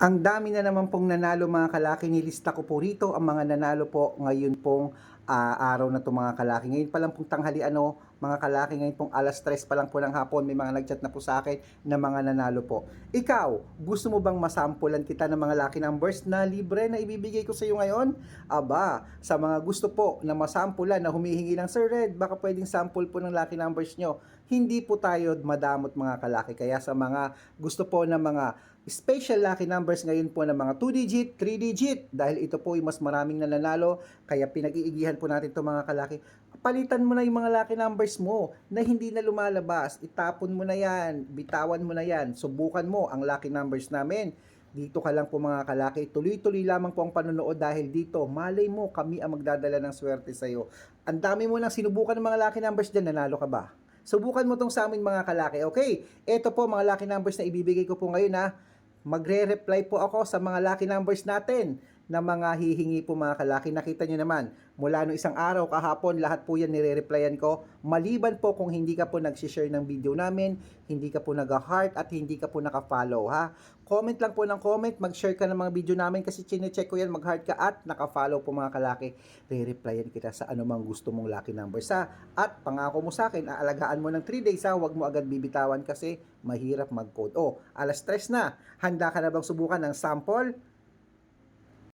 Ang dami na naman pong nanalo mga kalaki, nilista ko po rito ang mga nanalo po ngayon pong ah, araw na to mga kalaki. Ngayon pa lang pong tanghali ano, mga kalaki, ngayon pong alas 3 pa lang po ng hapon, may mga nagchat na po sa akin na mga nanalo po. Ikaw, gusto mo bang masampulan kita ng mga lucky numbers na libre na ibibigay ko sa iyo ngayon? Aba, sa mga gusto po na masampulan na humihingi ng Sir Red, baka pwedeng sample po ng lucky numbers nyo. Hindi po tayo madamot mga kalaki. Kaya sa mga gusto po ng mga special lucky numbers ngayon po ng mga 2 digit, 3 digit dahil ito po ay mas maraming nananalo kaya pinag-iigihan po natin to mga kalaki. Palitan mo na yung mga lucky numbers mo na hindi na lumalabas. Itapon mo na yan, bitawan mo na yan. Subukan mo ang lucky numbers namin. Dito ka lang po mga kalaki. Tuloy-tuloy lamang po ang panonood dahil dito, malay mo, kami ang magdadala ng swerte sa'yo. Ang dami mo nang sinubukan ng mga lucky numbers dyan, nanalo ka ba? Subukan mo tong sa amin mga kalaki. Okay, ito po mga lucky numbers na ibibigay ko po ngayon ha. Magre-reply po ako sa mga lucky numbers natin na mga hihingi po mga kalaki. Nakita nyo naman, mula no isang araw kahapon, lahat po yan nire-replyan ko. Maliban po kung hindi ka po nag-share ng video namin, hindi ka po nag-heart at hindi ka po naka-follow ha. Comment lang po ng comment, mag-share ka ng mga video namin kasi chine-check ko yan, mag-heart ka at naka-follow po mga kalaki. Re-replyan kita sa anumang gusto mong lucky numbers ha. At pangako mo sa akin, aalagaan mo ng 3 days ha, huwag mo agad bibitawan kasi mahirap mag-code. Oh, alas 3 na, handa ka na bang subukan ng sample?